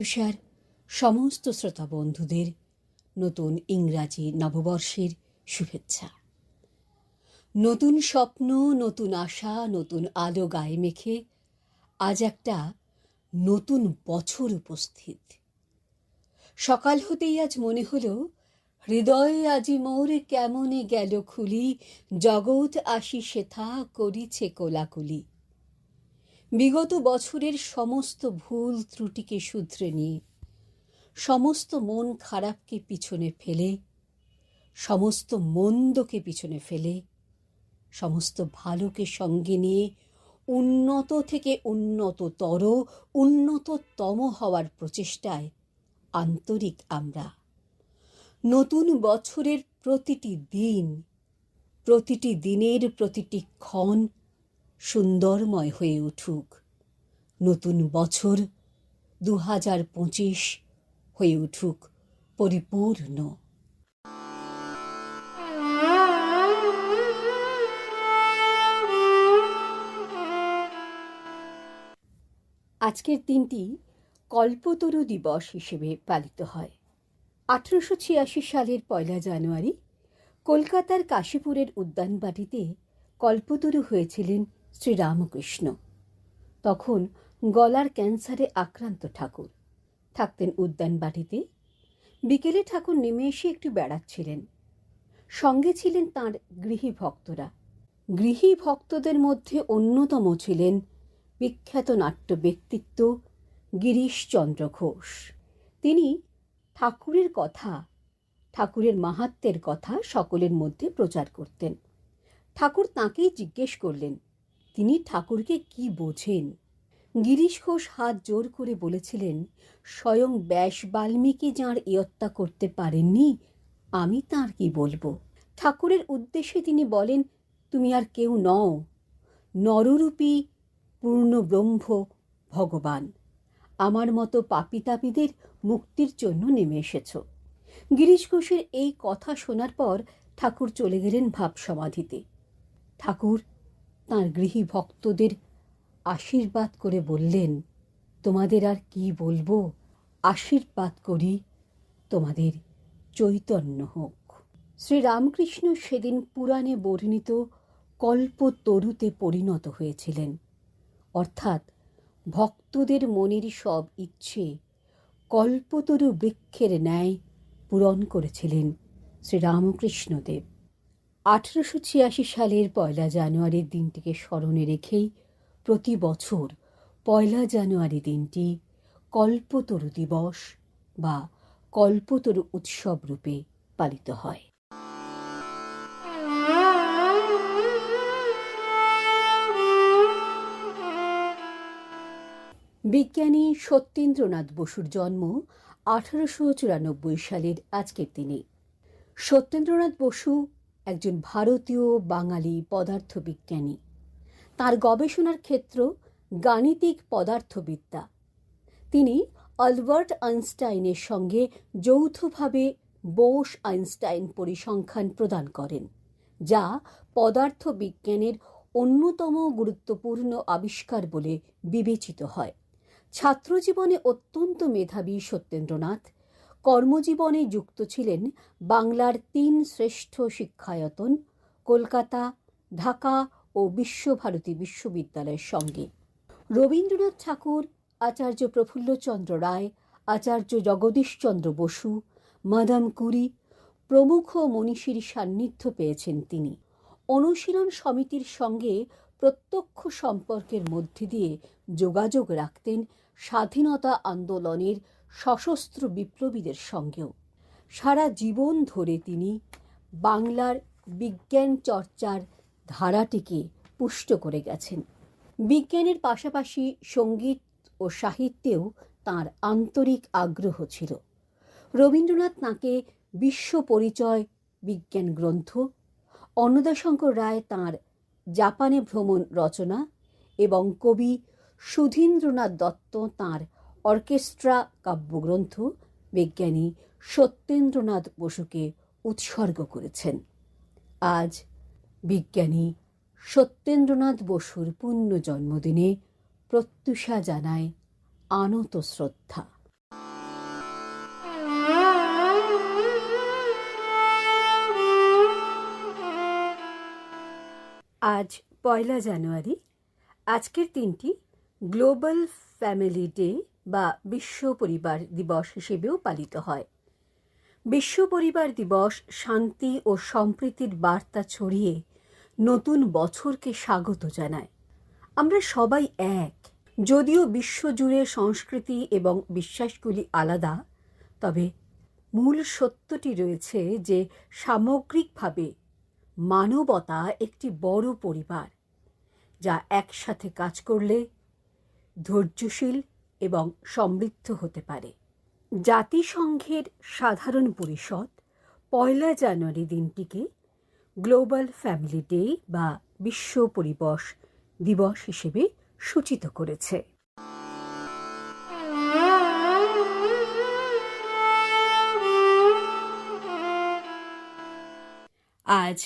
তুষার সমস্ত শ্রোতা বন্ধুদের নতুন ইংরাজি নববর্ষের শুভেচ্ছা। নতুন স্বপ্ন, নতুন আশা, নতুন আলো গায়ে মেখে আজ একটা নতুন বছর উপস্থিত। সকাল হতেই আজ মনে হলো, হৃদয়ে আজি মোর কেমনে গেল খুলি, জগৎ আসি সেথা করিছে কোলাকুলি। বিগত বছরের সমস্ত ভুল ত্রুটিকে শুধরে নিয়ে, সমস্ত মন খারাপকে পিছনে ফেলে, সমস্ত মন্দকে পিছনে ফেলে, সমস্ত ভালোকে সঙ্গে নিয়ে উন্নত থেকে উন্নততর, উন্নততম হওয়ার প্রচেষ্টায় আন্তরিক আমরা। নতুন বছরের প্রতিটি দিন, প্রতিটি দিনের প্রতিটি ক্ষণ সুন্দরময় হয়ে উঠুক। নতুন বছর দু হাজার পঁচিশ হয়ে উঠুক পরিপূর্ণ। আজকের দিনটি কল্পতরু দিবস হিসেবে পালিত হয়। আঠেরোশো ছিয়াশি সালের পয়লা জানুয়ারি কলকাতার কাশীপুরের উদ্যানবাটিতে কল্পতরু হয়েছিলেন শ্রীরামকৃষ্ণ। তখন গলার ক্যান্সারে আক্রান্ত ঠাকুর। থাকতেন উদ্যানবাটিতে বিকেলে ঠাকুর নেমে এসে একটু বেড়াচ্ছিলেন। সঙ্গে ছিলেন তাঁর গৃহী ভক্তরা। গৃহী ভক্তদের মধ্যে অন্যতম ছিলেন বিখ্যাত নাট্য ব্যক্তিত্ব গিরিশচন্দ্র ঘোষ। তিনি ঠাকুরের কথা, ঠাকুরের মাহাত্মের কথা সকলের মধ্যে প্রচার করতেন। ঠাকুর তাঁকেই জিজ্ঞেস করলেন তিনি ঠাকুরকে কি বোঝেন? গিরিশ ঘোষ হাত জোর করে বলেছিলেন, স্বয়ং ব্যাস বাল্মীকি যাঁর ইয়ত্তা করতে পারেননি, আমি তাঁর কি বলব? ঠাকুরের উদ্দেশ্যে তিনি বলেন, তুমি আর কেউ নও। নররূপী পূর্ণ ব্রহ্ম ভগবান। আমার মতো পাপিতাপিদের মুক্তির জন্য নেমে এসেছ। গিরিশ ঘোষের এই কথা শোনার পর ঠাকুর চলে গেলেন ভাব সমাধিতে ঠাকুর তাঁর গৃহী ভক্তদের আশীর্বাদ করে বললেন, তোমাদের আর কি বলব? আশীর্বাদ করি তোমাদের চৈতন্য হোক। শ্রীরামকৃষ্ণ সেদিন পুরাণে বর্ণিত কল্পতরুতে পরিণত হয়েছিলেন। অর্থাৎ ভক্তদের মনের সব ইচ্ছে কল্পতরু বৃক্ষের ন্যায় পূরণ করেছিলেন শ্রীরামকৃষ্ণদেব। আঠেরোশো ছিয়াশি সালের পয়লা জানুয়ারির দিনটিকে স্মরণে রেখেই প্রতি বছর পয়লা জানুয়ারি দিনটি কল্পতরু দিবস বা কল্পতরু উৎসব রূপে পালিত হয়। বিজ্ঞানী সত্যেন্দ্রনাথ বসুর জন্ম আঠারোশো চুরানব্বই সালের আজকের দিনে। সত্যেন্দ্রনাথ বসু একজন ভারতীয় বাঙালি পদার্থবিজ্ঞানী। তার গবেষণার ক্ষেত্র গাণিতিক পদার্থবিদ্যা। তিনি আলবার্ট আইনস্টাইনের সঙ্গে যৌথভাবে বোস আইনস্টাইন পরিসংখ্যান প্রদান করেন, যা পদার্থবিজ্ঞানের অন্যতম গুরুত্বপূর্ণ আবিষ্কার বলে বিবেচিত হয়। ছাত্রজীবনে অত্যন্ত মেধাবী সত্যেন্দ্রনাথ কর্মজীবনে যুক্ত ছিলেন বাংলার তিন শ্রেষ্ঠ শিক্ষায়তন, কলকাতা, ঢাকা ও বিশ্বভারতী বিশ্ববিদ্যালয়ের সঙ্গে। রবীন্দ্রনাথ ঠাকুর, আচার্য প্রফুল্লচন্দ্র রায়, আচার্য জগদীশচন্দ্র বসু, মাদাম কুরি, প্রমুখ মনীষীর সান্নিধ্য পেয়েছেন তিনি। অনুশীলন সমিতির সঙ্গে প্রত্যক্ষ সম্পর্কের মধ্যে দিয়ে যোগাযোগ রাখতেন স্বাধীনতা আন্দোলনের সশস্ত্র বিপ্লবীদের সঙ্গেও। সারা জীবন ধরে তিনি বাংলার বিজ্ঞান চর্চার ধারাটিকে পুষ্ট করে গেছেন। বিজ্ঞানের পাশাপাশি সংগীত ও সাহিত্যেও তার আন্তরিক আগ্রহ ছিল। রবীন্দ্রনাথ তাঁকে বিশ্ব পরিচয় বিজ্ঞান গ্রন্থ, অন্নদাশঙ্কর রায় তাঁর জাপানে ভ্রমণ রচনা এবং কবি সুধীন্দ্রনাথ দত্ত তাঁর অর্কেস্ট্রা কাব্যগ্রন্থ বিজ্ঞানী সত্যেন্দ্রনাথ বসুকে উৎসর্গ করেছেন। আজ বিজ্ঞানী সত্যেন্দ্রনাথ বসুর পুণ্য জন্মদিনে প্রত্যুষা জানায় আনত শ্রদ্ধা। আজ পয়লা জানুয়ারি, আজকের দিনটি গ্লোবাল ফ্যামিলি ডে বা বিশ্ব পরিবার দিবস হিসেবেও পালিত হয়। বিশ্ব পরিবার দিবস শান্তি ও সম্প্রীতির বার্তা ছড়িয়ে নতুন বছরকে স্বাগত জানায়। আমরা সবাই এক। যদিও বিশ্বজুড়ে সংস্কৃতি এবং বিশ্বাসগুলি আলাদা, তবে মূল সত্যটি রয়েছে যে সামগ্রিকভাবে মানবতা একটি বড় পরিবার, যা একসাথে কাজ করলে ধৈর্যশীল এবং সমৃদ্ধ হতে পারে। জাতিসংঘের সাধারণ পরিষদ পয়লা জানুয়ারি দিনটিকে গ্লোবাল ফ্যামিলি ডে বা বিশ্ব পরিবশ দিবস হিসেবে সূচিত করেছে। আজ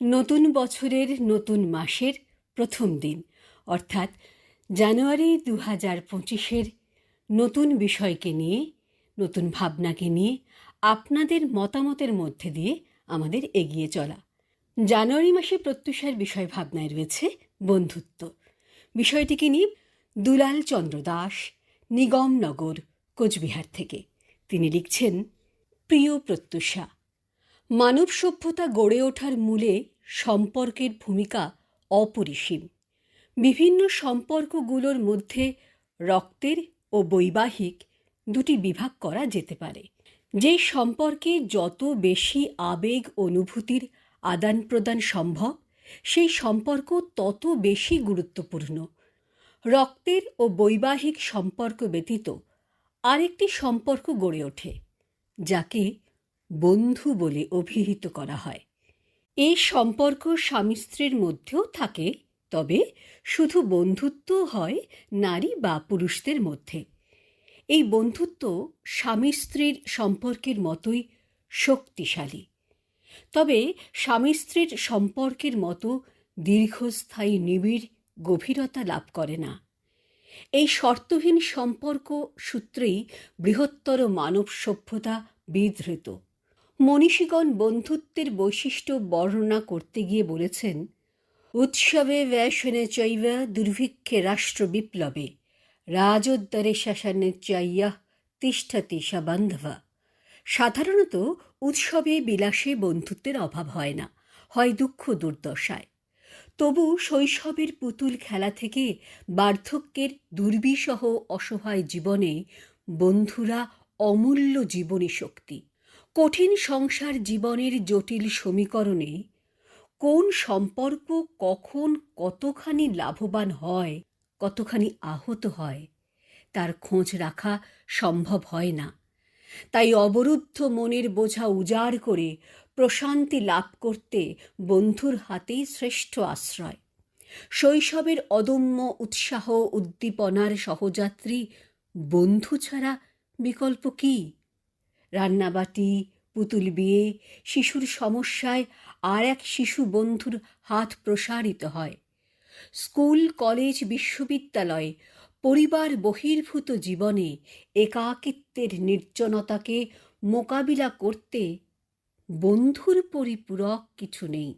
নতুন বছরের নতুন মাসের প্রথম দিন, অর্থাৎ জানুয়ারি দু হাজার পঁচিশের নতুন বিষয়কে নিয়ে, নতুন ভাবনাকে নিয়ে আপনাদের মতামতের মধ্যে দিয়ে আমাদের এগিয়ে চলা। জানুয়ারি মাসে প্রত্যুষার বিষয় ভাবনায় রয়েছে বন্ধুত্ব। বিষয়টিকে নিয়ে দুলাল চন্দ্র দাস নিগমনগর কোচবিহার থেকে। তিনি লিখছেন, প্রিয় প্রত্যুষা, মানব সভ্যতা গড়ে ওঠার মূলে সম্পর্কের ভূমিকা অপরিসীম। বিভিন্ন সম্পর্কগুলোর মধ্যে রক্তের ও বৈবাহিক দুটি বিভাগ করা যেতে পারে। যে সম্পর্কে যত বেশি আবেগ অনুভূতির আদান প্রদান সম্ভব, সেই সম্পর্ক তত বেশি গুরুত্বপূর্ণ। রক্তের ও বৈবাহিক সম্পর্ক ব্যতীত আরেকটি সম্পর্ক গড়ে ওঠে, যাকে বন্ধু বলে অভিহিত করা হয়। এই সম্পর্ক স্বামী স্ত্রীর মধ্যেও থাকে তবে শুধু বন্ধুত্ব হয় নারী বা পুরুষদের মধ্যে। এই বন্ধুত্ব স্বামী স্ত্রীর সম্পর্কের মতোই শক্তিশালী। তবে স্বামী স্ত্রীর সম্পর্কের মতো দীর্ঘস্থায়ী নিবিড় গভীরতা লাভ করে না। এই শর্তহীন সম্পর্ক সূত্রেই বৃহত্তর মানব সভ্যতা বিধৃত। মনীষীগণ বন্ধুত্বের বৈশিষ্ট্য বর্ণনা করতে গিয়ে বলেছেন উৎসবে ব্যসনে চৈব দুর্ভিক্ষে রাষ্ট্র বিপ্লবে। রাজোদ্দারে শাসনে চাইয়া তিষ্ঠতি বান্ধবা সাধারণত উৎসবে বিলাসে বন্ধুত্বের অভাব হয় না, হয় দুঃখ দুর্দশায়। তবু শৈশবের পুতুল খেলা থেকে বার্ধক্যের দুর্বিসহ অসহায় জীবনে বন্ধুরা অমূল্য জীবনী শক্তি। কঠিন সংসার জীবনের জটিল সমীকরণে কোন সম্পর্ক কখন কতখানি লাভবান হয়, কতখানি আহত হয়, তার খোঁজ রাখা সম্ভব হয় না। তাই অবরুদ্ধ মনের বোঝা উজাড় করে প্রশান্তি লাভ করতে বন্ধুর হাতেই শ্রেষ্ঠ আশ্রয়। শৈশবের অদম্য উৎসাহ উদ্দীপনার সহযাত্রী বন্ধু ছাড়া বিকল্প কী? রান্নাবাটি, পুতুল বিয়ে, শিশুর সমস্যায় আর এক শিশু বন্ধুর হাত প্রসারিত হয়। স্কুল, কলেজ, বিশ্ববিদ্যালয় পরিবার বহির্ভূত জীবনে একাকিত্বের নির্জনতাকে মোকাবিলা করতে বন্ধুর পরিপূরক কিছু নেই।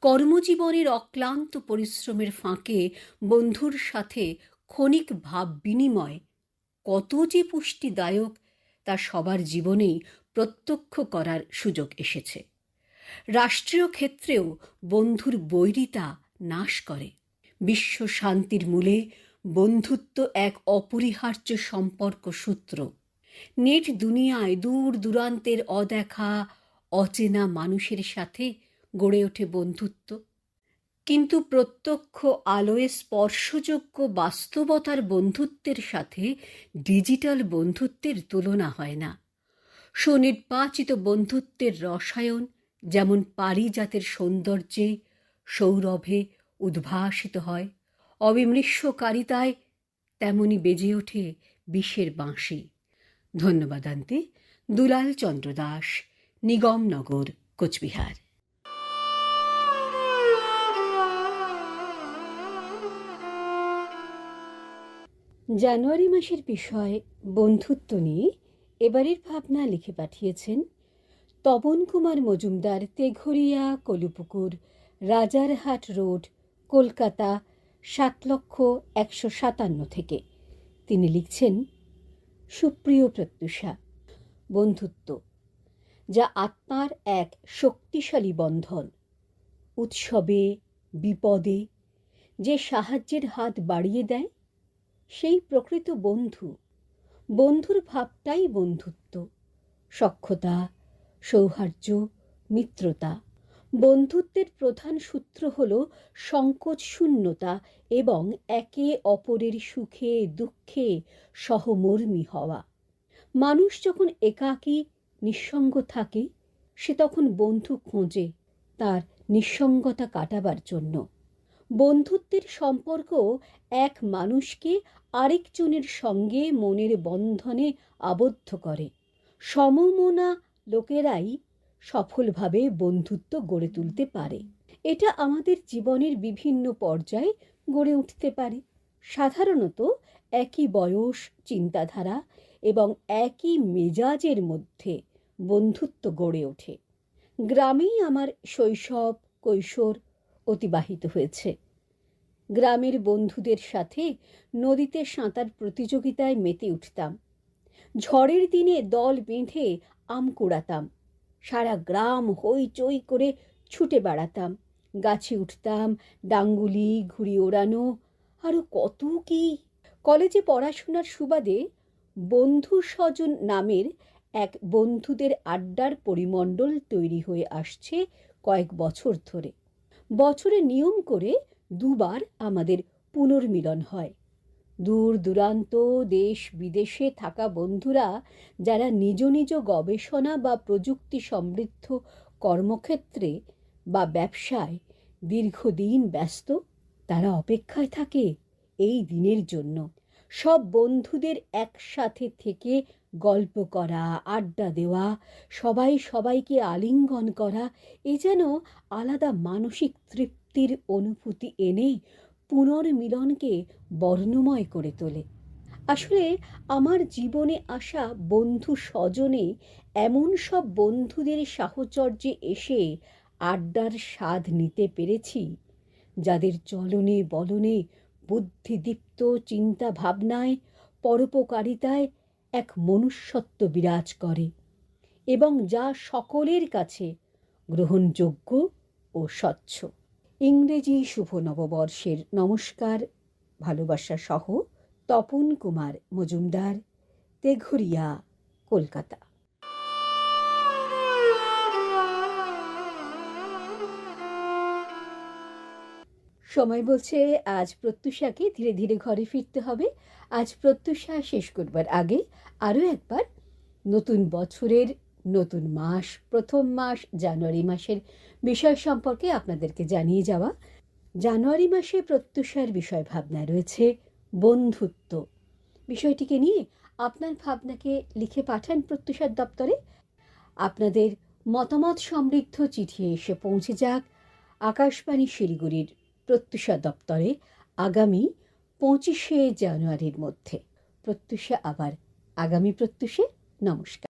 কর্মজীবনের অক্লান্ত পরিশ্রমের ফাঁকে বন্ধুর সাথে ক্ষণিক ভাব বিনিময় কত যে পুষ্টিদায়ক তা সবার জীবনেই প্রত্যক্ষ করার সুযোগ এসেছে। রাষ্ট্রীয় ক্ষেত্রেও বন্ধুর বৈরিতা নাশ করে। বিশ্ব শান্তির মূলে বন্ধুত্ব এক অপরিহার্য সম্পর্ক সূত্র। নেট দুনিয়ায় দূর দূরান্তের অদেখা, অচেনা মানুষের সাথে গড়ে ওঠে বন্ধুত্ব। কিন্তু প্রত্যক্ষ আলোয় স্পর্শযোগ্য বাস্তবতার বন্ধুত্বের সাথে ডিজিটাল বন্ধুত্বের তুলনা হয় না। সুনির্বাচিত বন্ধুত্বের রসায়ন যেমন পারিজাতের সৌন্দর্যে সৌরভে উদ্ভাসিত হয়, অবিমৃষ্যকারিতায় তেমনি বেজে ওঠে বিষের বাঁশি। ধন্যবাদ আনতে দুলাল চন্দ্র দাস নিগমনগর কোচবিহার। জানুয়ারি মাসের বিষয় বন্ধুত্ব নিয়ে এবারের ভাবনা লিখে পাঠিয়েছেন তপন কুমার মজুমদার তেঘরিয়া কলুপুকুর, রাজারহাট রোড, কলকাতা, সাত লক্ষ একশো সাতান্ন থেকে। তিনি লিখছেন, সুপ্রিয় প্রত্যুষা, বন্ধুত্ব, যা আত্মার এক শক্তিশালী বন্ধন। উৎসবে, বিপদে, যে সাহায্যের হাত বাড়িয়ে দেয়, সেই প্রকৃত বন্ধু। বন্ধুর ভাবটাই বন্ধুত্ব সক্ষতা সৌহার্দ্য মিত্রতা। বন্ধুত্বের প্রধান সূত্র হল সংকোচ শূন্যতা এবং একে অপরের সুখে, দুঃখে সহমর্মী হওয়া। মানুষ যখন একাকী, নিঃসঙ্গ থাকে, সে তখন বন্ধু খোঁজে তার নিঃসঙ্গতা কাটাবার জন্য। বন্ধুত্বের সম্পর্ক এক মানুষকে আরেকজনের সঙ্গে মনের বন্ধনে আবদ্ধ করে। সমমনা লোকেরাই সফলভাবে বন্ধুত্ব গড়ে তুলতে পারে। এটা আমাদের জীবনের বিভিন্ন পর্যায়ে গড়ে উঠতে পারে। সাধারণত একই বয়স, চিন্তাধারা এবং একই মেজাজের মধ্যে বন্ধুত্ব গড়ে ওঠে। গ্রামেই আমার শৈশব, কৈশোর অতিবাহিত হয়েছে। গ্রামের বন্ধুদের সাথে নদীতে সাঁতার প্রতিযোগিতায় মেতে উঠতাম। ঝড়ের দিনে দল বেঁধে আম কুড়াতাম। সারা গ্রাম হইচই করে ছুটে বেড়াতাম। গাছে উঠতাম, ডাঙ্গুলি, ঘুড়ি ওড়ানো। আরও কত কি? কলেজে পড়াশোনার সুবাদে বন্ধু স্বজন নামের এক বন্ধুদের আড্ডার পরিমণ্ডল তৈরি হয়ে আসছে কয়েক বছর ধরে। বছরে নিয়ম করে দুবার আমাদের পুনর্মিলন হয়। দূর দূরান্ত, দেশ বিদেশে থাকা বন্ধুরা, যারা নিজ নিজ গবেষণা বা প্রযুক্তি সমৃদ্ধ কর্মক্ষেত্রে বা ব্যবসায় দীর্ঘদিন ব্যস্ত, তারা অপেক্ষায় থাকে এই দিনের জন্য। সব বন্ধুদের একসাথে থেকে গল্প করা, আড্ডা দেওয়া, সবাই সবাইকে আলিঙ্গন করা, এ যেন আলাদা মানসিক তৃপ্তির অনুভূতি এনে পুনর্মিলনকে বর্ণময় করে তোলে। আসলে আমার জীবনে আসা বন্ধু স্বজনে এমন সব বন্ধুদের সাহচর্যে এসে আড্ডার স্বাদ নিতে পেরেছি, যাদের চলনে বলনে, বুদ্ধিদীপ্ত চিন্তা ভাবনায় পরোপকারিতায় এক মনুষ্যত্ব বিরাজ করে এবং যা সকলের কাছে গ্রহণযোগ্য ও স্বচ্ছ। ইংরেজি শুভ নববর্ষের নমস্কার, ভালোবাসা সহ তপন কুমার মজুমদার, তেঘুরিয়া, কলকাতা। সময় বলছে, আজ প্রত্যুষাকে ধীরে ধীরে ঘরে ফিরতে হবে। আজ প্রত্যুষা শেষ করবার আগে আরও একবার নতুন বছরের নতুন মাস, প্রথম মাস, জানুয়ারি মাসের বিষয় সম্পর্কে আপনাদেরকে জানিয়ে যাওয়া। জানুয়ারি মাসে প্রত্যুষার বিষয় ভাবনা রয়েছে, বন্ধুত্ব। বিষয়টিকে নিয়ে আপনার ভাবনাকে লিখে পাঠান প্রত্যুষার দপ্তরে। আপনাদের মতামত সমৃদ্ধ চিঠি এসে পৌঁছে যাক আকাশবাণী শিলিগুড়ির প্রত্যুষা দপ্তরে আগামী পঁচিশে জানুয়ারির মধ্যে। প্রত্যুষা আবার আগামী প্রত্যুষে। নমস্কার।